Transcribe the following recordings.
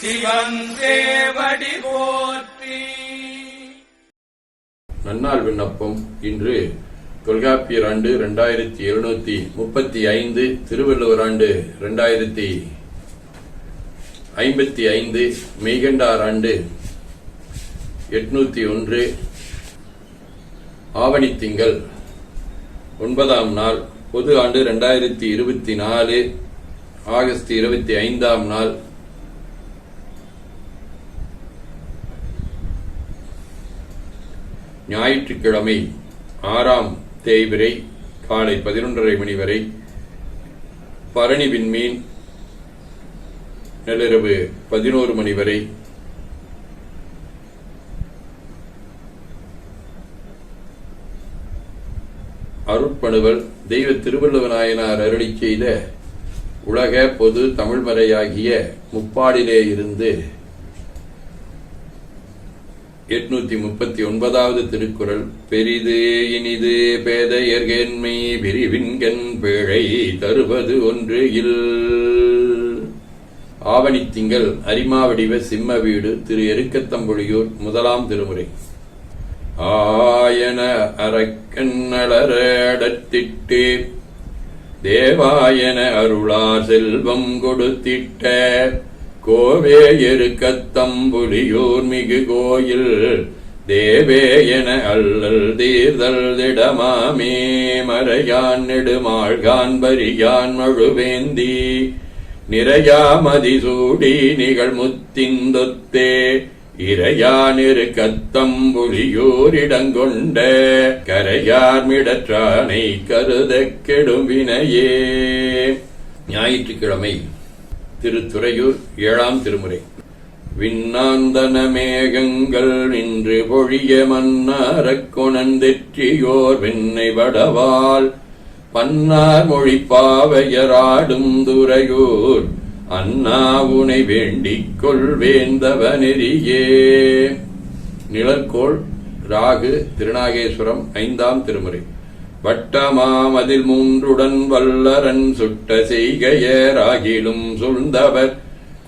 சிவன் போற்றி. நன்னாள் விண்ணப்பம். இன்று தொல்காப்பியர் ஆண்டு இரண்டாயிரத்தி எழுநூத்தி முப்பத்தி ஐந்து திருவள்ளுவர் ஆண்டு இரண்டாயிரத்தி ஐம்பத்தி ஐந்து மெய்கண்டார் ஆண்டு எட்நூத்தி ஒன்று. ஆவணி திங்கள் ஒன்பதாம் நாள் பொது ஆண்டு இரண்டாயிரத்தி இருபத்தி நாலு ஆகஸ்ட் இருபத்தி ஐந்தாம் நாள் ஞாயிற்றுக்கிழமை ஆறாம் தேய்பிரை காலை பதினொன்றரை மணி வரை பரணி விண்மீன் நள்ளிரவு பதினோரு மணி வரை அருட்பணுவல் தெய்வ திருவள்ளுவநாயனார் அருளி செய்த உலக பொது தமிழ்மறையாகிய முப்பாடிலே இருந்து எட்நூத்தி முப்பத்தி ஒன்பதாவது திருக்குறள். பெரிது இனிது பேதையர்கேன்மை பிரிவின்கண் பிழை தருவது ஒன்று இல். ஆவணி திங்கள் அரிமாவடிவ சிம்ம வீடு திரு எருக்கத்தம்பொழியூர் முதலாம் திருமுறை. ஆயன அரக்கண்ணளரடத்திட்டு தேவாயன அருளார் செல்வம் கொடுத்திட்ட கோவே எருக்கத்தம்புலியூர் மிகு கோயில் தேவே என அல்லல் தீர்தல் திடமாமே மறையான் நெடுமாழ்கான் பரியான் மழுவேந்தி நிறையாமதி சூடி நிகழ்முத்திந்தொத்தே இறையானிரு கத்தம்புலியூரிடங்கொண்ட கரையார் மிடற்றானை கருதக் கெடும் வினையே. ஞாயிற்றுக்கிழமை திருத்துறையூர் ஏழாம் திருமுறை. விண்ணாந்தன மேகங்கள் நின்று பொழிய மன்னாரக் கொணந்தெற்றியோர் வெண்ணை வடவால். பன்னார் மொழி பாவையராடும் துறையூர் அண்ணா உனை வேண்டிக் கொள்வேந்தவ நெறியே நிழற்கோள் ராகு திருநாகேஸ்வரம் ஐந்தாம் திருமுறை. வட்டமாமதில் மூன்றுடன் வல்லரன் சுட்ட செய்கையராகிலும் சுழ்ந்தவர்.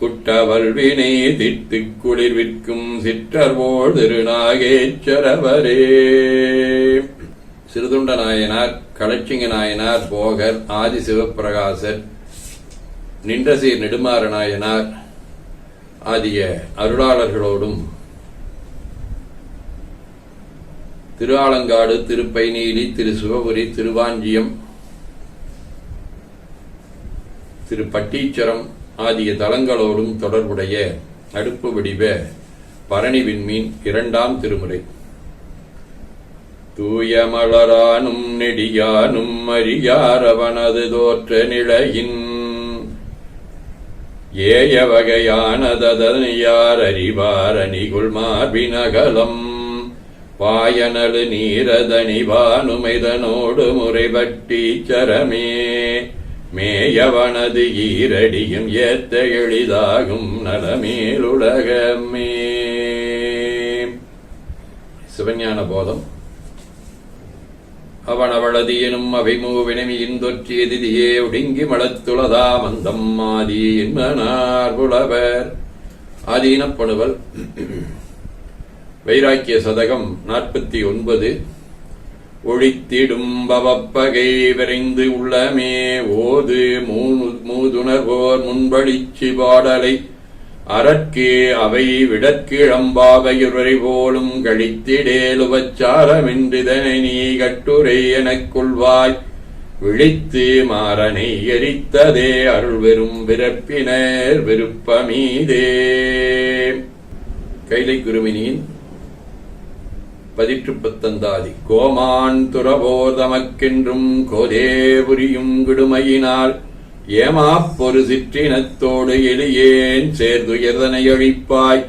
குட்டவல்வினை திட்டுக் குளிர்விற்கும் சிற்றர்வோள் திருநாகேச்சரவரே சிறுதுண்ட நாயனார் களச்சிங்க நாயனார் போகர் ஆதி சிவப்பிரகாசர் நின்றசீர் நெடுமாற நாயனார் ஆகிய அருளாளர்களோடும் திருஆலங்காடு திருப்பைநீலி திரு சிவபுரி திருவாஞ்சியம் திரு பட்டீச்சரம் ஆகிய தலங்களோடும் தொடர்புடைய அடுப்பு வடிவ பரணி விண்மீன் இரண்டாம் திருமுறை. தூயமலரானும் நெடியானும் அறியாரவனது தோற்ற நிலையின் ஏய வகையானதனியார் அறிவார் அணிகுள் மார்பினகலம். வாயனலு நீரதனிவானுமைதனோடு முறைபட்டி சரமே. மேயவனது ஈரடியும் ஏத்த எளிதாகும் நலமேலுலகமே. சிவஞான போதம் அவன் அவளது எனும் அவை மூவினமியின் தொற்றியதிதியே ஒடுங்கி மலத்துளதா மந்தம் மாதி என்பனார் புலவர். ஆதீனப்படுவல் வைராக்கிய சதகம் நாற்பத்தி ஒன்பது. ஒழித்திடும் பவப்பகை விரைந்து உள்ளமே ஓது மூதுணர்வோர் முன்படிச்சு பாடலை அறற்கு அவை விடற்கிழம்பாவையுரை போலும் கழித்திடேலுபச்சாரமின்றிதனை நீ கட்டுரை எனக் கொள்வாய். விழித்து மாறனை எரித்ததே அருள் வெறும் விரப்பினர் விருப்பமீதே. கைலை குருமினியின் பதிற்று பத்தந்தாதி கோமான் துறவோர் தமக்கென்றும் கோதேபுரியும் கிடுமையினால் ஏமாப்பொரு சிற்றினத்தோடு எளியேன் சேர்துயர்தனை அழிப்பாய்.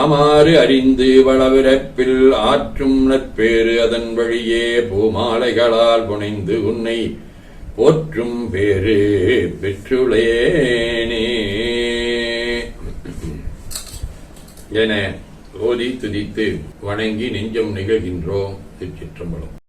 ஆமாறு அறிந்து வளவிரப்பில் ஆற்றும் நற்பேறு அதன் வழியே பூமாலைகளால் புனைந்து உன்னை போற்றும் பேரு பெற்றுளேனே. என ஓதி துதித்து வணங்கி நெஞ்சம் நிகழ்கின்றோம். திருச்சிற்றம்பலம்.